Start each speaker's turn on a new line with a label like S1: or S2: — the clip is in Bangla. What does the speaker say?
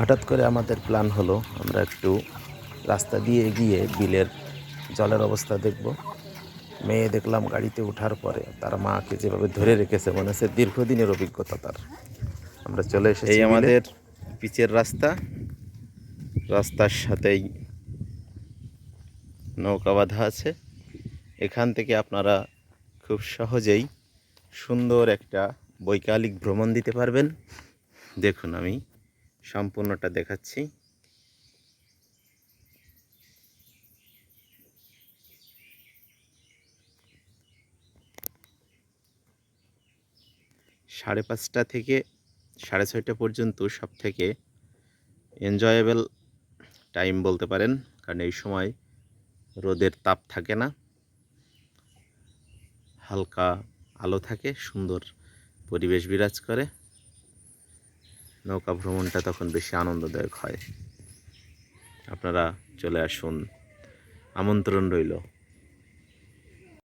S1: হঠাৎ করে আমাদের প্ল্যান হলো আমরা একটু রাস্তা দিয়ে গিয়ে বিলের জলের অবস্থা দেখব। মেয়ে দেখলাম গাড়িতে ওঠার পরে তার মাকে যেভাবে ধরে রেখেছে মনে হচ্ছে দীর্ঘদিনের অভিজ্ঞতা তার। আমরা চলে এসেছি
S2: এই আমাদের পিচের রাস্তা। রাস্তার সাথেই নৌকা বাঁধা আছে। এখান থেকে আপনারা খুব সহজেই সুন্দর একটা বৈকালিক ভ্রমণ দিতে পারবেন। দেখুন আমি সম্পূর্ণটা দেখাচ্ছি। সাড়ে পাঁচটা থেকে সাড়ে ছয়টা পর্যন্ত সব থেকে এনজয়েবল টাইম বলতে পারেন, কারণ এই সময় রোদের তাপ থাকে না। হালকা আলো থাকে, সুন্দর পরিবেশ বিরাজ করে। নৌকা ভ্রমণটা তখন বেশি আনন্দদায়ক হয়। আপনারা চলে আসুন। আমন্ত্রণ রইল।